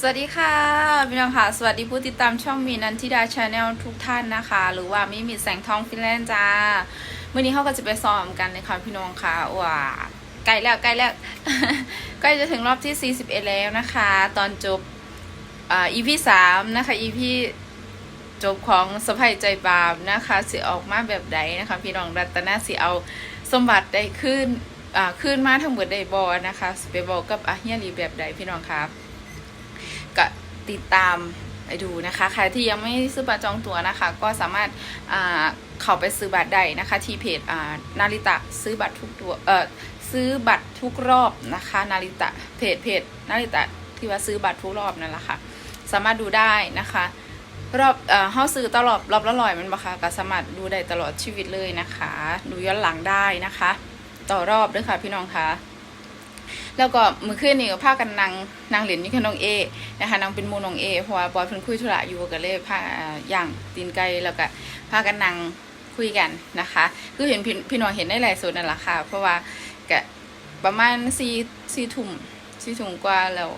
สวัสดีค่ะพี่น้องค่ะ สวัสดีผู้ติดตามช่องมีนันทิดาชาแนลทุกท่านนะคะ หรือว่ามิมีแสงทองฟินแลนด์จ้ามื่อนี้เขาก็จะไปซ้อมกันนะคะพี่น้องค่ะว้าใกล้แล้วใกล้แล้วใกล้จะถึงรอบที่ 41 แล้วนะคะ ตอนจบอ่า EP สามนะคะ EP จบของสะพายใจบาปนะคะสิออกมาแบบใดนะคะ พี่น้องรัตนาสิเอาสมบัติได้ขึ้นอ่าขึ้นมาทั้งหมดได้บอนะคะสิไปบอกกับอาเฮียรีแบบใดพี่น้องครับ ก็ติดตามไปดูนะคะ ใครที่ยังไม่ซื้อบัตรจองตั๋วนะคะ ก็สามารถเข้าไปซื้อบัตรได้นะคะ ที่เพจนาริตะซื้อบัตรทุกตัวเออซื้อบัตรทุกรอบนะคะ นาริตะเพจเพจนาริตะที่ว่าซื้อบัตรทุกรอบนั่นแหละค่ะ สามารถดูได้นะคะรอบเอ่อเฮาซื้อตลอดรอบละร้อยมันบะคะก็สามารถดูได้ตลอดชีวิตเลยนะคะ ดูย้อนหลังได้นะคะ ต่อรอบด้วยค่ะพี่น้องคะ แล้วก็มือขึ้นนี่ก็พากันนางนางเหรียญนี่คือน้องเอนะคะนางเป็นมูน้องเอเพราะว่าบอยเพิ่นคุยธุระอยู่ก็เลยพาอย่างตีนไก่แล้วก็พากันนางคุยกันนะคะ คือเห็นพี่พี่น้องเห็นได้หลายส่วนนั่นแหละค่ะ เพราะว่าก็ประมาณสี่สี่ทุ่มสี่ทุ่มกว่าแล้ว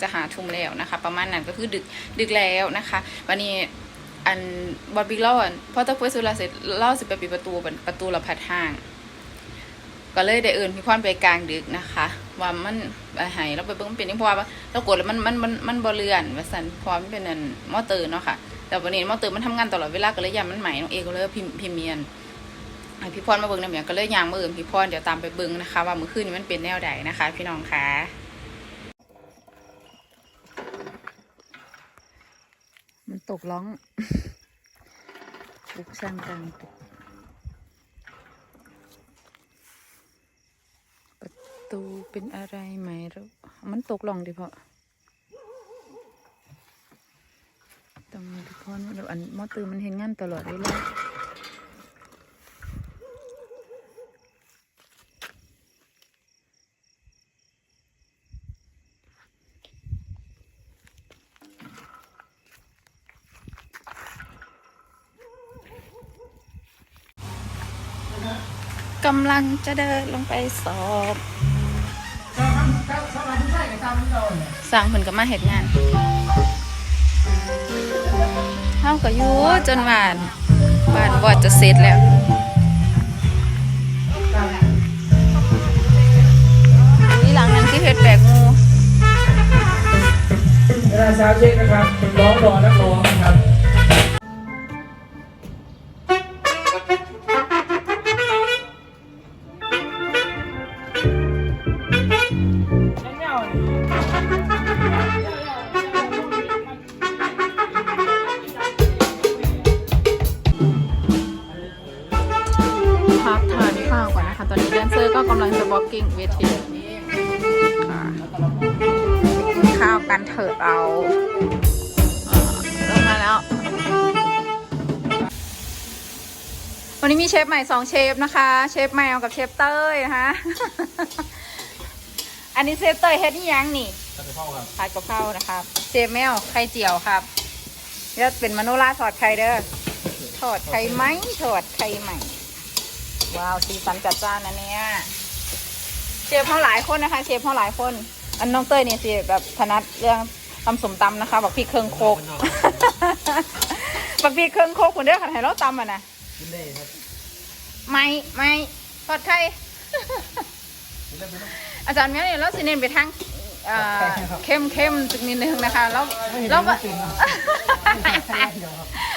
จะหาทุ่มแล้วนะคะ ประมาณนั้นก็คือดึกดึกแล้วนะคะ วันนี้อันบอดบิ๊กเล่าอะพอตะเพื่อสุราเสร็จเล่าสิไปปิดประตูประตูเราพัดห้าง ก็เลยได้เอื่นพี่พรไปกลางดึกนะคะ ว่ามันหายเราไปเบิ่งเป็นนี่เพราะว่าเรากดแล้วมันมันมันมันบ่เลื่อนว่าซั่นพราะว่ามันเป็นอันมอเตอร์เนาะค่ะ แต่วันนี้มอเตอร์มันทำงานตลอดเวลาก็เลยยามมันใหม่น้องเอก็เลยพิมพ์พิมพ์เมียนพี่พรมาเบิ่งนำอย่างก็เลยยางมาเอื่นพี่พรเดี๋ยวตามไปเบิ่งนะคะ ว่ามื้อคืนนี้มันเป็นแนวใดนะคะ พี่น้องคะมันตกร้องลุกสร้างกลางตกประ ตูเป็นอะไรไหมหรือมันตกหลงดิเพาะต้องมีทุกคนเดี๋ยวอันมอตือมันเห็นงานตลอดเวลากำลังจะเดินลงไปสอบ สั่งผลกับมาเหตุงานเท่ากับยูจนหวานบ้านบอดจะเสร็จแล้วนี่หลังนั้นที่เพชรแบกงูเวลาเช้าเช็คนะครับร้องรอนักร้อง ลังจะบล็อกกิ้งเวทีค่ะกินข้าวกันเถิดเอาอ่าลงมาแล้ว วันนี้มีเชฟใหม่สองเชฟนะคะ เชฟแมวกับเชฟเต้ยนะคะอันนี้เชฟเต้ยเฮ็ดนี่ยังนี่ผัดกะเพรานะครับ เชฟแมวไข่เจียวครับเดี๋ยวเป็นมโนราทอดไข่เด้อทอดไข่ไหมทอดไข่ไหมว้าวสีสันจัดจ้านนะเนี่ย เชฟเขาหลายคนนะคะเชฟเขาหลายคน อันน้องเต้ยเนี่ยสิแบบถนัดเรื่องตำสมตำนะคะบักพริกเครื่องโคกบักพริกเครื่องโคกคุณเด้อขันให้เราตำอะนะไม่ไม่ทอดไข่อาจารย์เมียเนี่ยเราสิเน้นไปทางเอ่อเข้มเข้มจุกนิดนึงนะคะแล้วแล้วก็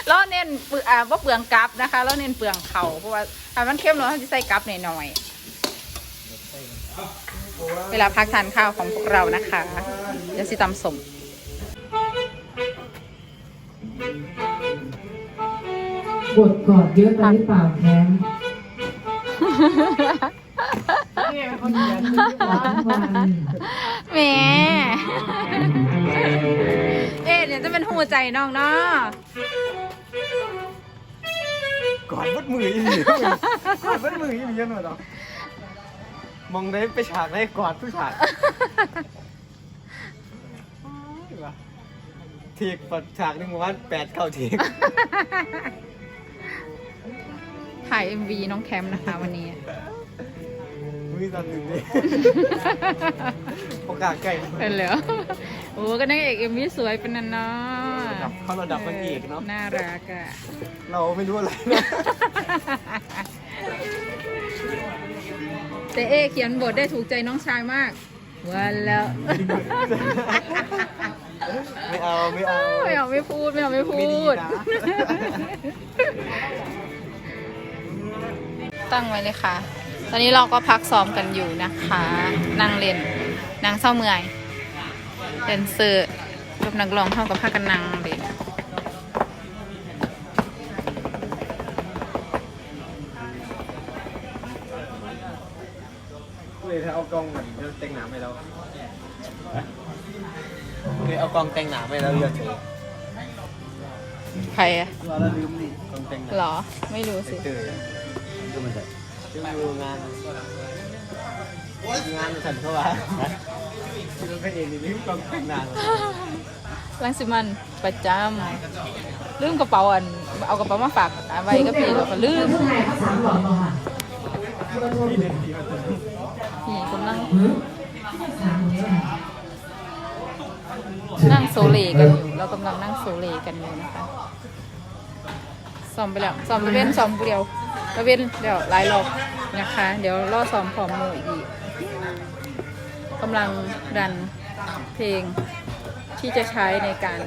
เราเน้นเปลือกอ่าว่าเปลืองกลับนะคะเราเน้นเปลืองเขาเพราะว่าถ้ามันเข้มเราจะใส่กลับหน่อยๆ เวลาพักทานข้าวของพวกเรานะคะเดี๋ยวสิตำสมบทกอดเยอะไปหรือเปล่าแคมหวานวันแหมเอ๊ะเดี๋ยวจะเป็นหูใจน้องเนาะกอดวัดมืออีหลีกอดวัดมืออีหลียังไงต่อ มองได้ไปฉากได้กอดผู้ฉากทีกปัดฉากหนึงประมาณแปดเก้าทีกถ่าย MV น้องแคมนะคะวันนี้มือสั่นหนึ่งดิปกกล้าใกล้เป็นเหรอโอ้ก็นางเอกเอ็มวีสวยเป็นนันเนาะระดับเขาระดับนางเอกเนาะน่ารักอะเราไม่รู้อะไรนะ แต่เอเขียนบทได้ถูกใจน้องชายมากวันแล้ว ไม่เอาไม่เอาไม่เอาไม่พูดไม่เอาไม่พูไม่ดีดนะตั้งไว้เลยค่ะ ตอนนี้เราก็พักซ้อมกันอยู่นะคะ นั่งเล่นนางเศร้าเมื่อยเดนเซอร์กับนักร้องเท่ากับพากันนั่ง ยถ้าเอากล้องแบบนี้แต่งหนาไม่แล้วเลยเอากล้องแต่งหนาไม่แล้วเลือกเจอใครอะเราแล้วลืมนี่กล้องแต่งหนาหรอ ไม่รู้สิ เจอดูมันจะดูงานงานฉันเข้ามาคือพระเอกนี่ลืมกล้องแต่งหนาลังสิมันประจำลืมกระเป๋าอัน เอากระเป๋ามาฝากเอาไว้ก็พี่เราก็ลืมผู้ชายเขาสามหลอดมาค่ะนี่กำลังสามหลอดนั่งโซเลกันอยู่ เรากำลังนั่งโซเลกันอยู่นะคะซ้อมไปแล้วซ้อมไปเว้นซ้อมผู้เดียวไปเว้นเดี๋ยวหลายรอบนะคะ เดี๋ยวรอซ้อมพร้อมหมูอีกกำลังดันเพลงที่จะใช้ในการ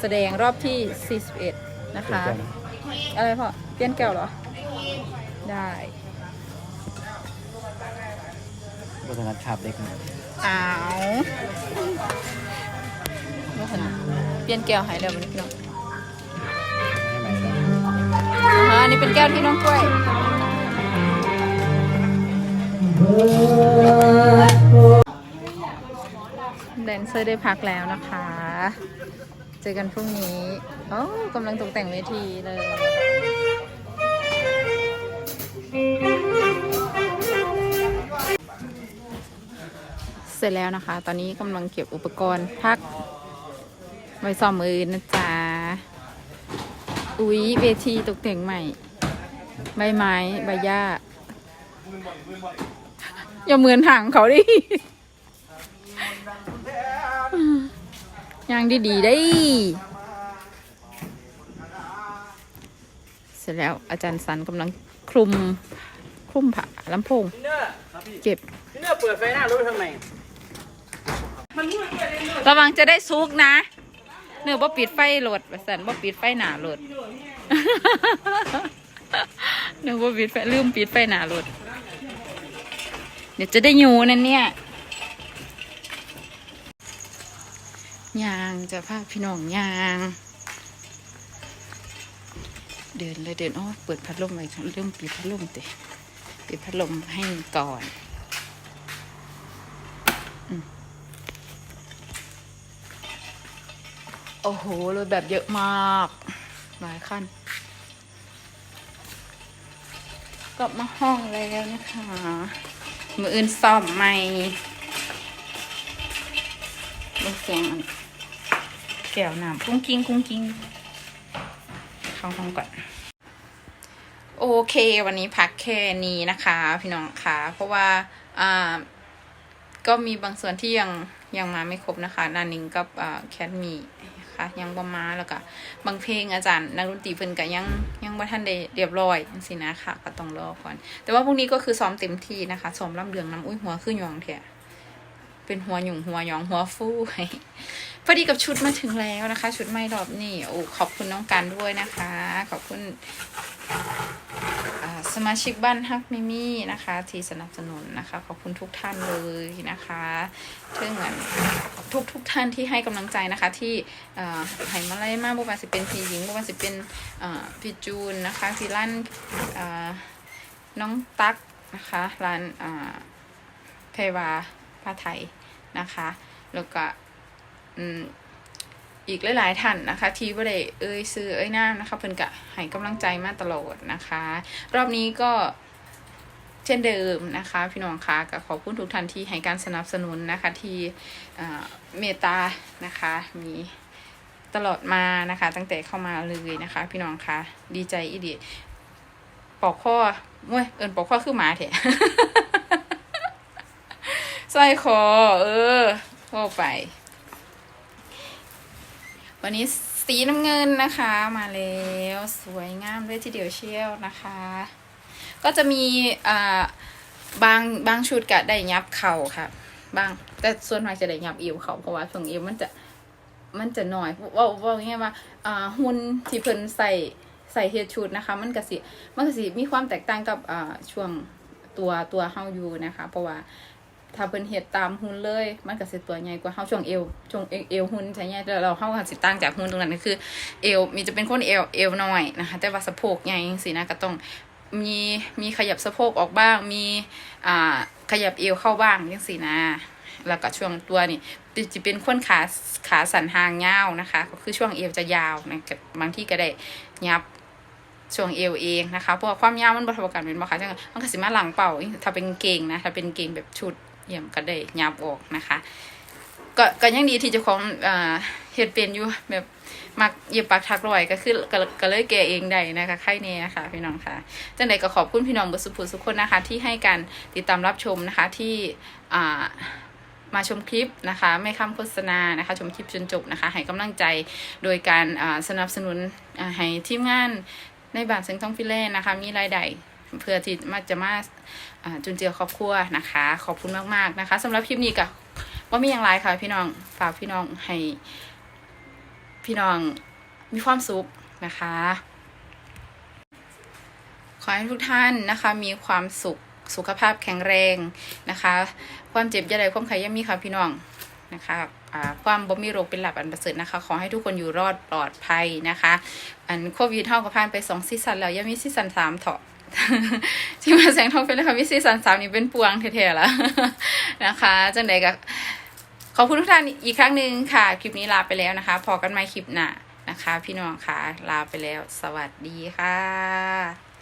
แสดงรอบที่ 41 นะคะ อะไรพ่อเปลี่ยนแก้วเหรอ ได้ บทนัดฉาบเด็กอ้าวว่าขนาดเปลี่ยนแก้วใหายแล้ววันนี้พี่น้องอ่าฮะอันนี้เป็นแก้วที่น้องกล้วยแดนเซอร์ได้พักแล้วนะคะ เจอกันพรุ่งนี้โอ้กำลังตกแต่งเวทีเลย เสร็จแล้วนะคะ ตอนนี้กำลังเก็บอุปกรณ์พักไว้ซ่อมมือนะจ๊ะ อุ๊ยเวทีตกแต่งใหม่ ใบไม้ใบหญ้า อย่าเหมือนถังเขาดิยังดีๆได้ เสร็จแล้วอาจารย์สันกำลังคลุมคลุมผ้าลำโพง เก็บ พี่เนี่ยเปิดไฟหน้ารถทำไม ระวังจะได้ซุกนะเนื้อบ่ปิดไฟโหลดประสันบ่ปิดไฟหนาโหลดเนื้อบ่ปิดไฟลืมปิดไฟหนาโหลดเดี๋ยวจะได้อยู่นั่นเนี่ยยางจะพาพี่น้องยาง เดินเลยเดินอ้อเปิดพัดลมไว้เริ่มปิดพัดลมเตะปิดพัดลมให้ก่อน โอ้โหรถแบบเยอะมาก หลายขั้น กลับมาห้องแล้วนะคะ มืออื่นซ่อมใหม่ลูกเสียงแก้วน้ำกุ้งกิ้งกุ้งกิ้งเข้าห้องก่อน โอเค วันนี้พักแค่นี้นะคะ พี่น้องค่ะเพราะว่าอ่าก็มีบางส่วนที่ยังยังมาไม่ครบนะคะ นานิงกับแคทมี คะยังบ่มาแล้วก็บางเพลงอาจารย์นักดนตรีเพิ่นก็ยังยังบ่ทันได้เรียบร้อยจังซี่นะค่ะก็ต้องรอก่อน แต่ว่าพรุ่งนี้ก็คือซ้อมเต็มที่นะคะซ้อมลำเดืองน้ำอุ้ยหัวคือหยองแท้เป็นหัวหยุ่งหัวหยองหัวฟูพอดีกับชุดมาถึงแล้วนะคะ ชุดไม่รอบนี่โอ้ขอบคุณน้องกันด้วยนะคะ ขอบคุณสมาชิกบ้านฮักมิมี่นะคะ ที่สนับสนุนนะคะ ขอบคุณทุกท่านเลยนะคะถึงเหมือน ทุกทุกท่านที่ให้กำลังใจนะคะ ที่เอ่มาไล่มากบุว่าสิเป็นพี่หญิงบุว่าสิเป็นพี่จูนนะคะที่ร้านน้องตั๊กนะคะร้านเพวาผ้าไทยนะคะ แล้วก็อีกหลายๆท่านนะคะ ที่บ่ได้เอ่ยซื้อเอ่ยน้ำนะคะ เพิ่นกะให้กำลังใจมาตลอดนะคะ รอบนี้ก็ เช่นเดิมนะคะพี่น้องคะก็ขอบคุณทุกท่านที่ให้การสนับสนุนนะคะที่เมตตานะคะมีตลอดมานะคะ ตั้งแต่เข้ามาเลยนะคะ พี่น้องคะดีใจอีดีปอกข้อมวยเอินปอกข้อคือหมาเถอะสร้อยคอเออเข้ไป วันนี้สีน้ำเงินนะคะ มาแล้ว สวยงามเลยทีเดียวเชียวนะคะ ก็จะมีอ่าบางบางชุดกะได้ยับเข่าค่ะ บางแต่ส่วนมากจะได้ยับเอวเขาเพราะว่าช่วงเอวมันจะมันจะหน่อยว่าว่าง่ายว่าอ่าหุ่นที่เพิ่นใส่ใส่เฮดชุดนะคะ มันก็สิมันก็สิมีความแตกต่างกับอ่าช่วงตัวตัวเฮาอยู่นะคะ เพราะว่าถ้าเพิ่นเฮ็ดตามหุ่นเลย มันก็สิตัวใหญ่กว่าเฮาช่วงเอวช่วงเอวหุ่นใช่ใหญ่แต่เราเฮาก็สิต่างจากหุ่นตรงนั้นก็คือเอวมีจะเป็นคนเอวเอวน้อยนะคะ แต่ว่าสะโพกใหญ่จังซี่นะก็ต้อง มีมีขยับสะโพกออกบ้าง มีอ่าขยับเอวเข้าบ้างจังซี่นะแล้วก็ช่วงตัวนี่จะเป็นคนขาขาสันหางยาวนะคะ ก็คือช่วงเอวจะยาวนะกับบางที่ก็ได้ยับช่วงเอวเองนะคะเพราะความยาวมันบ่เท่ากันเป็นบ่คะจังมันก็สิมาหลังเป่าถ้าเป็นเกงนะถ้าเป็นเกงแบบชุดเยี่ยมก็ได้ยับออกนะคะ ก็ก็ยังดีที่เจ้าของอ่า เฮ็ดเป็นอยู่แบบมักเย็บปักถักรอยก็คือก็ก็เลยแกเองได้นะคะใครเนี่ยค่ะ พี่น้องค่ะจังใดก็ขอบคุณพี่น้องบุสุภูสุกคนนะคะ ที่ให้การติดตามรับชมนะคะที่อ่ามาชมคลิปนะคะ ไม่ค้ำโฆษณานะคะ ชมคลิปจนจบนะคะ ให้กำลังใจโดยการสนับสนุนให้ทีมงานในบ้านเสียงทองฟิลเล่นนะคะ มีรายได้เพื่อที่มาจะมาอ่าจุนเจือครอบครัวนะคะ ขอบคุณมาก ๆ นะคะสำหรับคลิปนี้ก็ว่ามีอย่างไรค่ะพี่น้องฝากพี่น้องให้ พี่น้องมีความสุขนะคะ ขอให้ทุกท่านนะคะ มีความสุขสุขภาพแข็งแรงนะคะ ความเจ็บยาใดความไข้ยังมีค่ะพี่น้องนะคะความบ่มีโรคเป็นหลับอันประเสริฐนะคะ ขอให้ทุกคนอยู่รอดปลอดภัยนะคะ อันโควิดเท่ากับผ่านไปสองซีซันแล้วยังมีซีซันสามเถาะที่มาแสงทองเป็นเลยค่ะมีซีซันสามนี่เป็นปวงแท้ๆแล้วนะคะจังใดก็ ขอบคุณทุกท่านอีกครั้งหนึ่งค่ะ คลิปนี้ลาไปแล้วนะคะ พอกันใหม่คลิปหน้านะคะ พี่น้องค่ะ ลาไปแล้ว สวัสดีค่ะ